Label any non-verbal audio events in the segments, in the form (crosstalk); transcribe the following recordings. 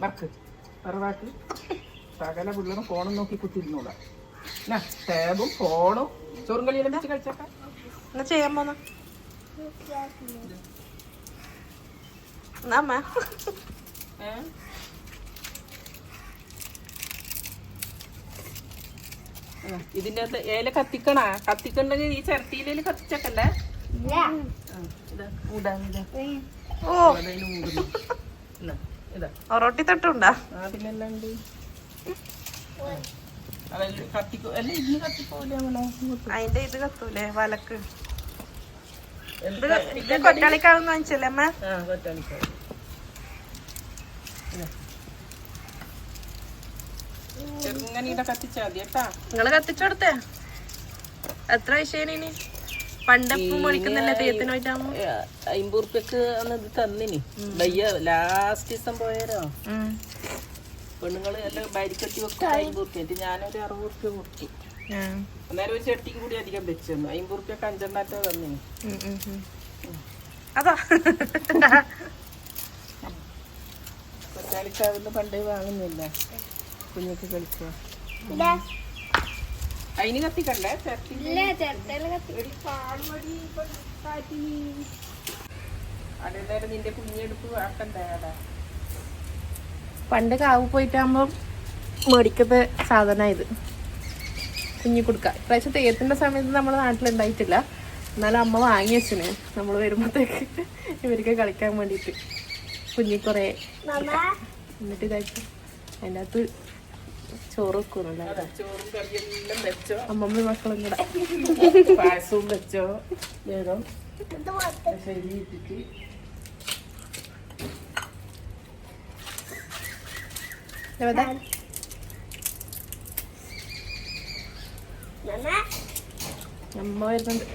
Work സകല പിള്ളേരും ഫോണും നോക്കി കുത്തിരുന്നോളാം എന്നാ ടാബും ഫോണും ചോറും കളിയെല്ലാം വെച്ച് കഴിച്ചേക്കാം. എന്നാ ചെയ്യാൻ പോന്ന? എന്നാ അമ്മ? ഏ? ആ, ഇതിന്റെ അകത്ത് ഏല കത്തിക്കണ? കത്തിക്കണ്ടെങ്കിൽ ഈ ചിരട്ടിയിൽ കത്തിച്ചേക്കണ്ടേ? ഇതാ മൂടാ ഊടാ ഓ. മൂടുന്നു ഇതാ. ഒറോട്ടി തട്ടുണ്ടാ? അതിന്റെ ഇത് കത്തൂലേ വലക്ക്. ഇത് കൊറ്റാളിക്കാവുന്ന വാങ്ങിച്ചല്ലേ അമ്മ? ചെറുങ്ങനെ കത്തിച്ചാ മതി കേട്ടാ. നിങ്ങൾ കത്തിച്ചോടുത്തേ? എത്ര വിഷയം ഇനി? പണ്ടപ്പം മേടിക്കുന്നില്ലേ തെയ്യത്തിന് പോയിട്ടാകുമ്പോ അമ്പത് ഉറുപ്പ്യക്ക് അന്ന് ഇത് തന്നിനി. വയ്യ ലാസ്റ്റ് ദിവസം പോയാലോ പെണ്ണുങ്ങൾ എല്ലാം ബരിക്കട്ടി വെക്കും. അമ്പത് ഉറുപ്പ്യ ഞാനൊരു അറുപത് ഉറുപ്പ്യ കൊടുത്തു അന്നേരം ഒരു ചട്ടിക്ക് കൂടി അധികം വെച്ചു തന്നു അമ്പത് ഉറുപ്പ്യക്ക് അഞ്ചെണ്ണാറ്റോ തന്നിനി അതാ. കൊച്ചാളിക്കാവുന്ന പണ്ടേ വാങ്ങുന്നില്ല. കുഞ്ഞിക്ക് കളിക്കുക. അതിന് കത്തിക്കണ്ടേ? നിന്റെ കുഞ്ഞെടുപ്പ് ആക്കണ്ടേ പണ്ട് കാവ് പോയിട്ടാകുമ്പോ മേടിക്കുന്ന സാധന ഇത്. കുഞ്ഞി കൊടുക്ക. ഇപ്രാവശ്യം തെയ്യത്തിന്റെ സമയത്ത് നമ്മുടെ നാട്ടിലുണ്ടായിട്ടില്ല. എന്നാലും അമ്മ വാങ്ങി വെച്ചിന്. നമ്മൾ വരുമ്പോഴത്തേക്ക് ഇവർക്ക് കളിക്കാൻ വേണ്ടിയിട്ട്. കുഞ്ഞി കുറേ എന്നിട്ട് കഴിച്ചു അതിന്റെ അകത്ത് ചോറ് വെക്കുന്നുണ്ട് ചോറും കറിയെല്ലാം വെച്ചോ. അമ്മമ്മ മക്കളും കൂടെ. പായസവും വെച്ചോ. വേഗം. ശരി ഇട്ടിട്ട് എവിടെ? അമ്മ വരുന്നുണ്ട്.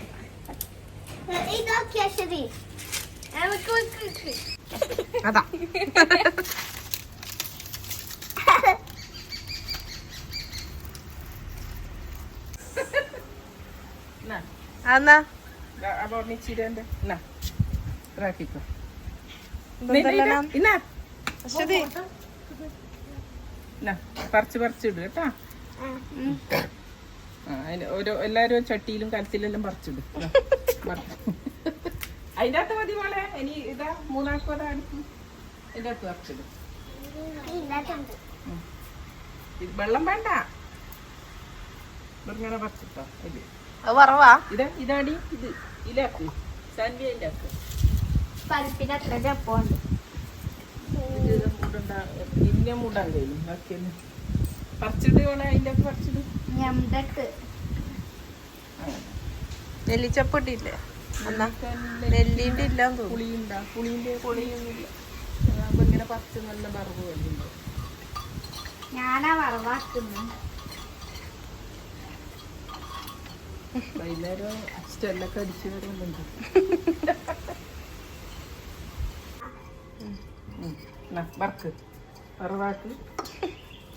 അതാ (laughs) എന്നാ എന്നാ അപ്പൊ ഒന്നിച്ചിരണ്ട് എന്നാ ഇതാക്കിക്കോ ഇതെന്തെല്ലാം ഇന്നാ അശ്വതി എന്നാ പറിച്ച് പറിച്ചിട് കേട്ടാ ഓരോ എല്ലാരും ചട്ടിയിലും കലത്തിലെല്ലാം പറിച്ചിട്. (laughs) അതിന്റെ അകത്ത് മതി മോളെ. ഇനി ഇതാ മൂന്നാൾക്കും അതാ അടുക്കും അതിന്റെ അകത്ത് പറിച്ചിടും ഇത് വെള്ളം വേണ്ട. ഇങ്ങനെ പറിച്ചിട്ടോ ഇത് അത് വറവാ ഇതാ ഇതാടി ഇത് ഇലാക്ക് സാൻവിയന്റെ ആക്ക് പരിപ്പിന് അത്ര ചപ്പുണ്ട്. ഇത് ഇത് മൂടണ്ട പിന്നെ മൂടാൻ കഴിയും ബാക്കിയൊന്നും പറിച്ചിട്ട് വേണേ അതിന്റെ അകത്ത് പറിച്ചിട്. ഞമ്മക്ക്. നെല്ലിച്ചപ്പ് ഇട്ടില്ലേ എന്നാ? നെല്ലിന്റെ ഇല്ലാന്ന് തോന്നുന്നു. പുളിയുണ്ടാ. പുളിന്റെ പുളിയൊന്നുമില്ല. അപ്പൊ ഇങ്ങനെ പറിച്ച് നല്ല വറവ് ഞാനാ വറവാക്കുന്നു വൈകുന്നേരം സ്റ്റെല്ലൊക്കെ അടിച്ചു വരുന്നുണ്ട്. വർക്ക് വറവാക്ക്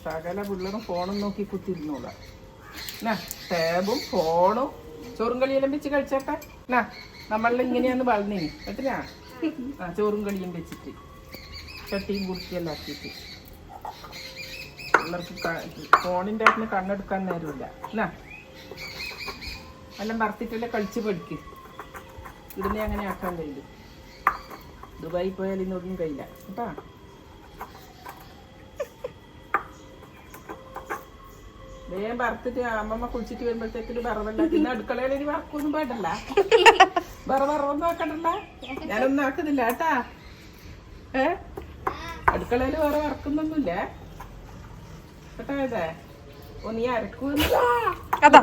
സകല പിള്ളേരും ഫോണും നോക്കി കുത്തിരുന്നോളാം എന്നാ ടാബും ഫോണും ചോറും കളിയെല്ലാം വെച്ച് കഴിച്ചേട്ടെ എന്നാ നമ്മളെല്ലാം ഇങ്ങനെയാന്ന് വളർന്നിനി കേട്ടില്ല? ആ ചോറും കളിയും വെച്ചിട്ട്. ചട്ടിയും കുടിക്കെല്ലാം ആക്കിയിട്ട്. പിള്ളേർക്ക് ഫോണിന്റെ അകത്ത് കണ്ണെടുക്കാൻ നേരമില്ല. എന്നാ എല്ലാം വറുത്തിട്ടല്ലേ കളിച്ച് പഠിക്കും. ഇതിനെ അങ്ങനെ ആക്കാൻ കഴിയും ദുബായി പോയാൽ ഇന്നൊന്നും കഴിയില്ല. കേട്ടാ? വേഗം വറുത്തിട്ട് അമ്മമ്മ കുളിച്ചിട്ട് വരുമ്പോഴത്തേക്ക് വറവല്ല പിന്നെ അടുക്കളയിൽ ഇനി വറക്കൊന്നും പാടില്ല. വറ വറവൊന്നും ആക്കണ്ടല്ല? ഞാനൊന്നും ആക്കുന്നില്ല കേട്ടാ? ഏ? അടുക്കളയിൽ വേറെ വറക്കുന്നൊന്നുമില്ല. കേട്ടോ ഇതേ? ഓ നീ അരക്കൂന്ന് അതാ.